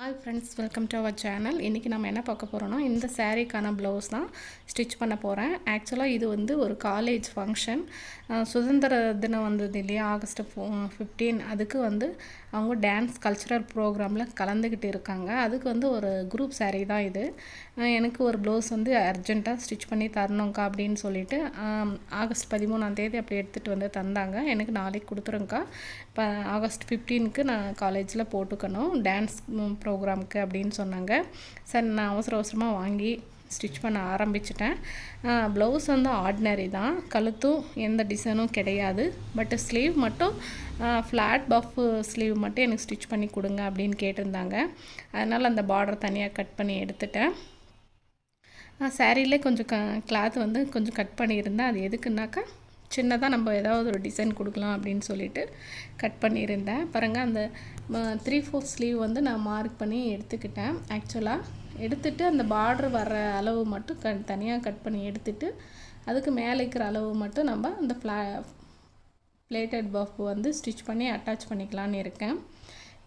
Hi friends welcome to our channel இன்றைக்கி நம்ம என்ன பார்க்க போகிறோன்னா இந்த சாரீக்கான ப்ளவுஸ் தான் ஸ்டிச் பண்ண போகிறேன் ஆக்சுவலாக இது வந்து ஒரு காலேஜ் ஃபங்க்ஷன் சுதந்திர தினம் வந்தது இல்லையா? ஆகஸ்ட் ஃபிஃப்டீன் அதுக்கு வந்து அவங்க டான்ஸ் கல்ச்சுரல் ப்ரோக்ராமில் கலந்துக்கிட்டு இருக்காங்க. அதுக்கு வந்து ஒரு குரூப் சாரீ தான் இது. எனக்கு ஒரு ப்ளவுஸ் வந்து அர்ஜெண்ட்டாக ஸ்டிச் பண்ணி தரணுங்க்கா அப்படின்னு சொல்லிட்டு ஆகஸ்ட் பதிமூணாம் தேதி அப்படி எடுத்துகிட்டு வந்து தந்தாங்க. எனக்கு நாளைக்கு கொடுத்துருங்க்கா இப்போ ஆகஸ்ட் ஃபிஃப்டீனுக்கு நான் காலேஜில் போட்டுக்கணும். டான்ஸ் ப்ரோக்ராமுக்கு அப்படின்னு சொன்னாங்க. சரி நான் அவசர அவசரமாக வாங்கி ஸ்டிச் பண்ண ஆரம்பிச்சிட்டேன். ப்ளவுஸ் வந்து ஆர்டினரி தான். கழுத்தும் எந்த டிசைனும் கிடையாது. பட் ஸ்லீவ் மட்டும் ஃப்ளாட் பஃப் ஸ்லீவ் மட்டும் எனக்கு ஸ்டிச் பண்ணி கொடுங்க அப்படின்னு கேட்டிருந்தாங்க. அதனால் அந்த பார்டர் தனியாக கட் பண்ணி எடுத்துட்டேன். சாரிலே கொஞ்சம் க கிளாத் வந்து கொஞ்சம் கட் பண்ணியிருந்தேன். அது எதுக்குன்னாக்கா சின்னதாக நம்ம ஏதாவது ஒரு டிசைன் கொடுக்கலாம் அப்படின்னு சொல்லிட்டு கட் பண்ணியிருந்தேன். பாருங்கள் அந்த த்ரீ ஃபோர் ஸ்லீவ் வந்து நான் மார்க் பண்ணி எடுத்துக்கிட்டேன். ஆக்சுவலாக எடுத்துட்டு அந்த பார்டர் வர அளவு மட்டும் க தனியாக கட் பண்ணி எடுத்துட்டு அதுக்கு மேலே இருக்கிற அளவு மட்டும் நம்ம அந்த ஃப்ளா பிளேட்டட் பஃப் வந்து ஸ்டிச் பண்ணி அட்டாச் பண்ணிக்கலான்னு இருக்கேன்.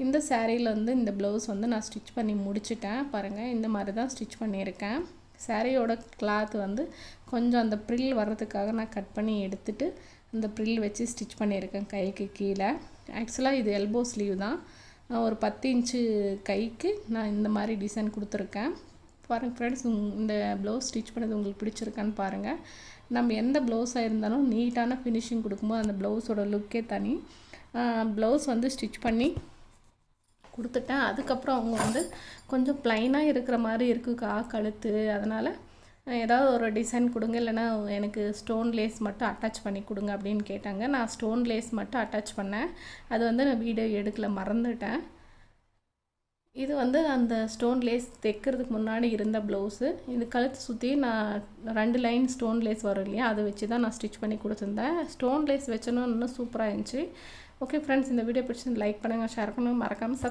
இந்த சேரீயில் வந்து இந்த ப்ளவுஸ் வந்து நான் ஸ்டிச் பண்ணி முடிச்சிட்டேன். பாருங்கள் இந்த மாதிரி தான் ஸ்டிச் பண்ணியிருக்கேன். சாரியோட கிளாத் வந்து கொஞ்சம் அந்த ப்ரில் வர்றதுக்காக நான் கட் பண்ணி எடுத்துட்டு அந்த ப்ரில் வச்சு ஸ்டிச் பண்ணியிருக்கேன் கைக்கு கீழே. ஆக்சுவலாக இது எல்போ ஸ்லீவ் தான். நான் ஒரு பத்து இன்ச்சு கைக்கு நான் இந்த மாதிரி டிசைன் கொடுத்துருக்கேன். பாருங்கள் ஃப்ரெண்ட்ஸ் இந்த ப்ளவுஸ் ஸ்டிச் பண்ணது உங்களுக்கு பிடிச்சிருக்கான்னு பாருங்கள் நம்ம எந்த ப்ளவுஸாக இருந்தாலும் நீட்டான ஃபினிஷிங் கொடுக்கும்போது அந்த ப்ளவுஸோட லுக்கே தனி. ப்ளவுஸ் வந்து ஸ்டிச் பண்ணி கொடுத்துட்டேன். அதுக்கப்புறம் அவங்க வந்து கொஞ்சம் ப்ளைனாக இருக்கிற மாதிரி இருக்குக்கா கழுத்து. அதனால் ஏதாவது ஒரு டிசைன் கொடுங்க. இல்லைன்னா எனக்கு ஸ்டோன் லேஸ் மட்டும் அட்டாச் பண்ணி கொடுங்க அப்படின்னு கேட்டாங்க. நான் ஸ்டோன் லேஸ் மட்டும் அட்டாச் பண்ணேன். அது வந்து நான் வீடியோ எடுக்கல மறந்துட்டேன். இது வந்து அந்த ஸ்டோன் லேஸ் தைக்கிறதுக்கு முன்னாடி இருந்த ப்ளவுஸு இது கழுத்து சுற்றி நான் ரெண்டு லைன் ஸ்டோன் லேஸ் வரும் இல்லையா? அதை வச்சு தான் நான் ஸ்டிச் பண்ணி கொடுத்துருந்தேன். ஸ்டோன் லேஸ் வச்சனும் இன்னும் சூப்பராக இருந்துச்சு. ஓகே ஃப்ரெண்ட்ஸ் இந்த வீடியோ பிடிச்சி லைக் பண்ணுங்கள் ஷேர் பண்ணுங்கள் மறக்காமல் சப்